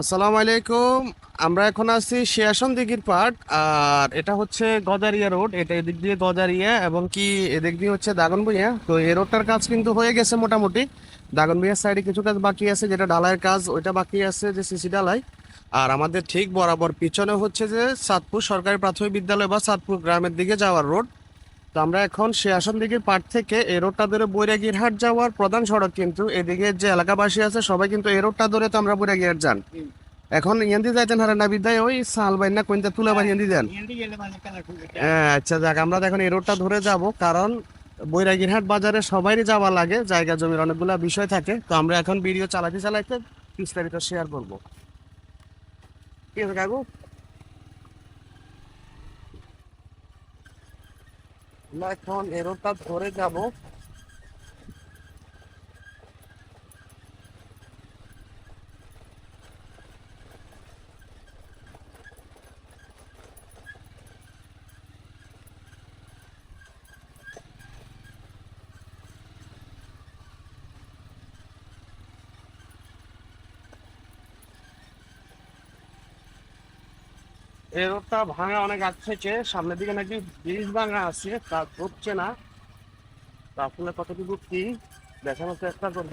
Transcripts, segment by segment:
আসসালামু আলাইকুম আমরা এখন আছি শিয়াসন দিঘির পাট আর এটা হচ্ছে গজারিয়া রোড। এটা এদিক দিয়ে গজারিয়া এবং কি এদিক দিয়ে হচ্ছে দাগনভূঞা। তো এই রোডটার কাজ কিন্তু হয়ে গেছে মোটামুটি। দাগনভূঞার সাইডে কিছু কাজ বাকি আছে, যেটা ঢালাইয়ের কাজ, ওইটা বাকি আছে যে সিসি ঢালাই। আর আমাদের ঠিক বরাবর পিছনে হচ্ছে যে সাতপুর সরকারি প্রাথমিক বিদ্যালয় বা সাতপুর গ্রামের দিকে যাওয়ার রোড। তো আমরা এখন শিয়াসন দিঘির পাট থেকে এই রোডটা ধরে বৈরাগীরহাট যাওয়ার প্রধান সড়ক কিন্তু এদিকে যে এলাকাবাসী আছে সবাই কিন্তু এই রোডটা ধরে তো আমরা বৈরাগীরহাট যান। এখন ইয়ান্দি যাইতেন হারে না বিদ্যায় ওই সালবাই না কোনটা তুলা বাড়ি ইয়ান্দি যান হ্যাঁ, আচ্ছা যাক আমরা এখন এই রোডটা ধরে যাব কারণ বৈরাগীরহাট বাজারে সবারই যাওয়া লাগে জায়গা জমির অনেকগুলা বিষয় থাকে। তো আমরা এখন ভিডিও চালাতে চালাতে বিস্তারিত শেয়ার করব। কি আছে কাকু? আমরা এখন এরোটা ধরে যাব। এই রোডটা ভাঙা অনেক আগ থেকে, সামনের দিকে নাকি ব্রিজ ভাঙা আছে, তা হচ্ছে না। তা কতটুকু কি, দেখানোর চেষ্টা করব।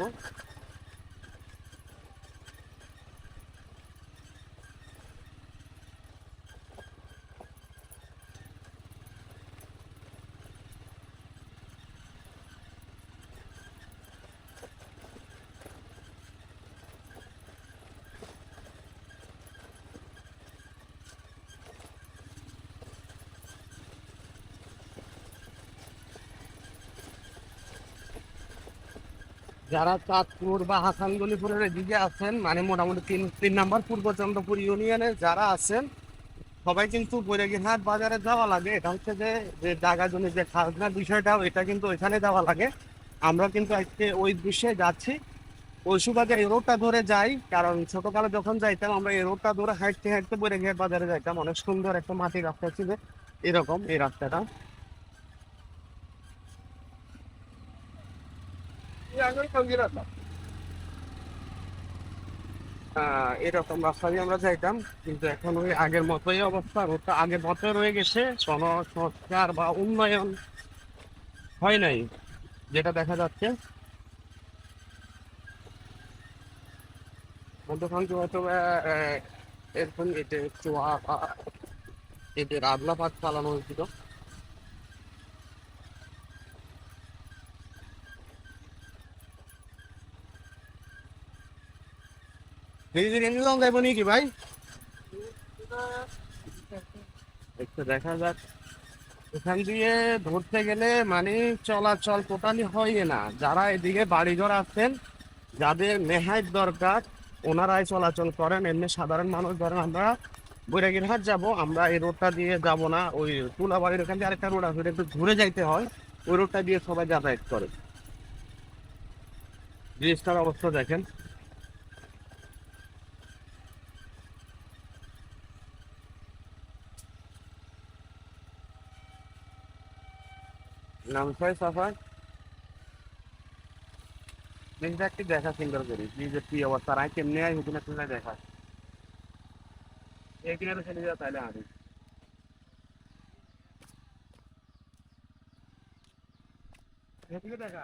যারা চাঁদপুর বা হাসানগলিপুরের এদিকে আছেন মানে মোটামুটি তিন তিন নাম্বার পূর্ব চন্দ্রপুর ইউনিয়নে যারা আছেন, সবাই কিন্তু বৈরাগীরহাট বাজারে যাওয়া লাগে। এটা হচ্ছে যে যে জমি যে খাজনার বিষয়টা, এটা কিন্তু ওইখানে যাওয়া লাগে। আমরা কিন্তু আজকে ওই দৃশ্যে যাচ্ছি। ওই সুবাদে এই রোডটা ধরে যাই, কারণ ছোটকালে যখন যাইতাম, আমরা এই রোডটা ধরে হাঁটতে হাঁটতে বৈরাগীরহাট বাজারে যাইতাম। অনেক সুন্দর একটা মাটির রাস্তা ছিল। এরকম এই রাস্তাটা। এরকম রাস্তা দিয়ে আমরা যাইতাম, কিন্তু এখন ওই আগের মতোই অবস্থা রোডটা আগের মতোই রয়ে গেছে। কোনো সংস্কার বা উন্নয়ন হয় নাই, যেটা দেখা যাচ্ছে। মধ্যখান তো হয়তো এরকম এতে চোয়া এদের আদলা পাত চালানো হয়েছিল দিদি এমনি লং যাইব নাকি ভাই? একটু দেখা যাক। এখান দিয়ে ধরতে গেলে মানে চলাচল টোটালি হয় না। যারা এদিকে বাড়িঘর আছেন, যাদের নেহায় দরকার, ওনারাই চলাচল করেন। এমনি সাধারণ মানুষ ধরেন আমরা বৈরাগীরহাট যাব, আমরা এই রোডটা দিয়ে যাব না। ওই তুলাবাড়ির ওখান দিয়ে আরেকটা রোড আছে একটু ঘুরে যাইতে হয়। ওই রোডটা দিয়ে সবাই যাতায়াত করে। ব্রিজটার অবস্থা দেখেন। নামসাই সাফার ব্রিজটা একটি দেখা সুন্দর করি। ব্রিজের কি অবস্থা? আর কেমনি আই হুকুনা তুলে দেখা। এই কিনারে চলে যাওয়া তাহলে আমি। দেখা।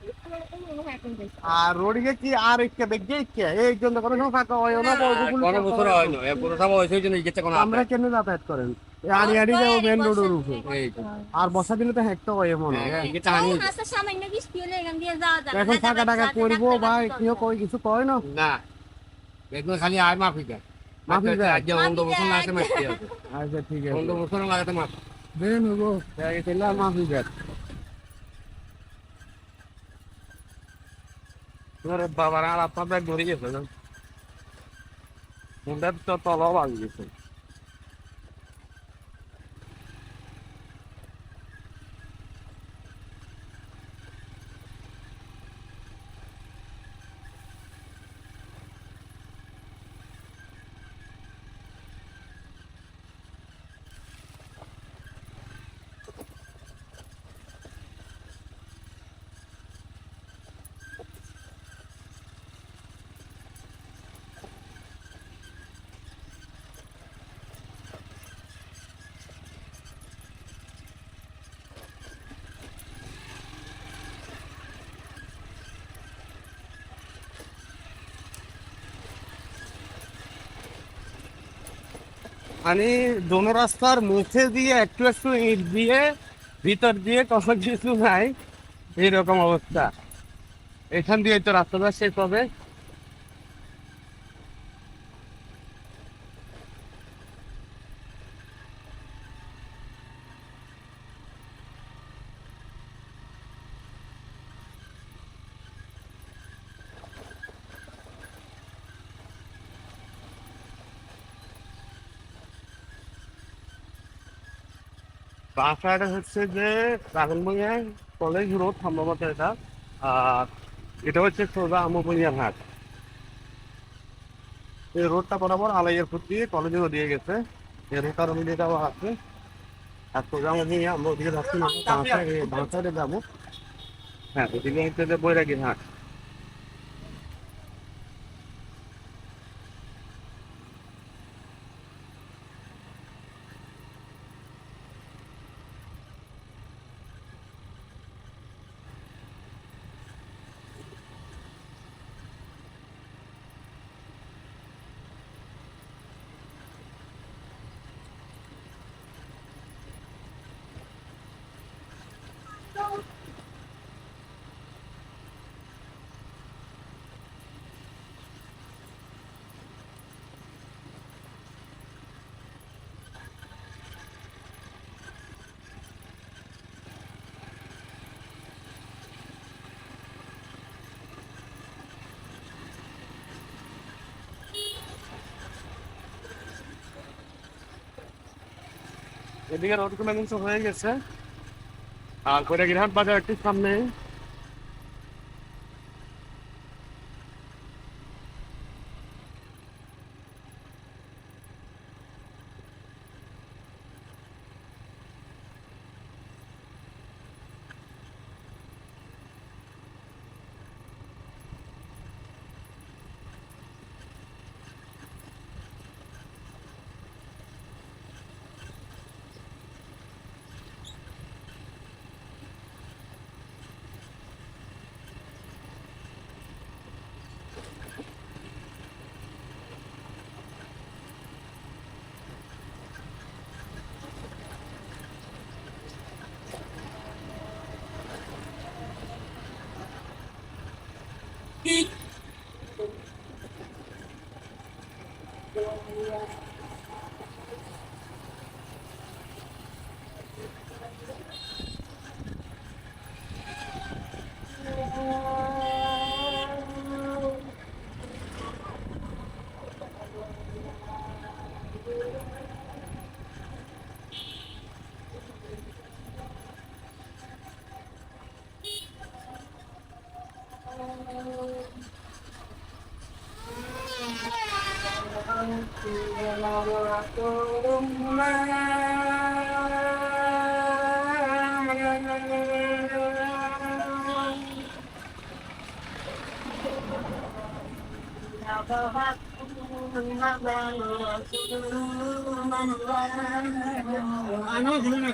ওই আর রোডিকে কি আর একটা দেখবে কি এই জন্য কোনো সময় ফাঁকা হয় না কোনো বছর হয় না। বছর সব হয়েছে জন্য গেছে কোনো আমরা কেন যাতায়াত করেন? আড়ি আড়ি যাব মেন রোডের উপরে। আর বর্ষা দিলে তো হ্যাকটা হয় মনে হয় za. এখন ফাঁকা টাকা করব বা কেউ কই কিছু কয় না? না। বেগুন খালি আর মাফি দেয় মাফি দেয়? আজ অন্ধ বছর লাগাতে আচ্ছা ঠিক অন্ধ আছে বছর লাগাতে মাফ তাহলে মাফি দেন তোর বাবার আর আপনার ব্যাগ ধরে গেছে মুন্ডার তো তলাও ভাঙি মানে দোনো রাস্তার মুখে দিয়ে একটু একটু ইট দিয়ে, ভিতর দিয়ে কোনো কিছু নাই। এইরকম অবস্থা। এখান দিয়ে তো রাস্তাটা শেষ হবে। বাসাটা হচ্ছে যে রাগনবঙ্গে কলেজ রোড সম্ভবত এটা। আর এটা হচ্ছে সোজা আমবনিয়া ঘাট। এই রোডটা বরাবর আলাইয়ের ফুট দিয়ে কলেজেও দিয়ে গেছে। এর কারণে যেটাও আছে, আর সোজা আমবনিয়া আমরা ওদিকে যাচ্ছি না বাঁ সাইডে যাব। হ্যাঁ ওদিকে হচ্ছে যে বৈরাগী ঘাট। এদিকে রোড কোনো হয়ে গেছে। আর বৈরাগী ঘাট বাজার একটু সামনে।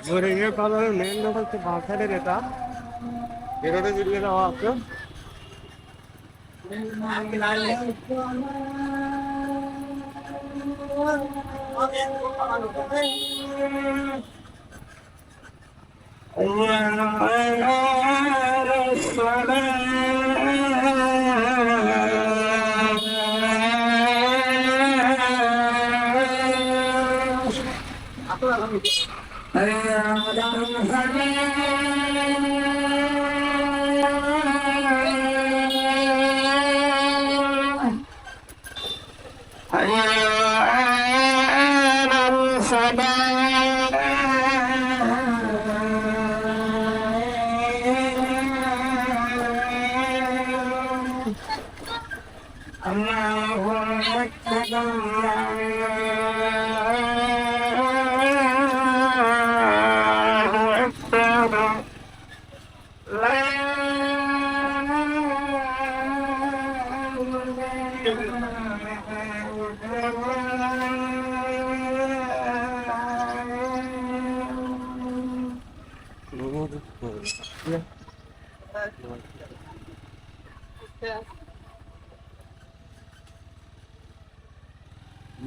ঘুরে গিয়ে কথা মেন লোক হচ্ছে বাঁশারের এটা বেরোটা জুড়িয়ে দেওয়া আছে Hey, I'm Sahaba.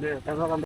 네, 감사합니다.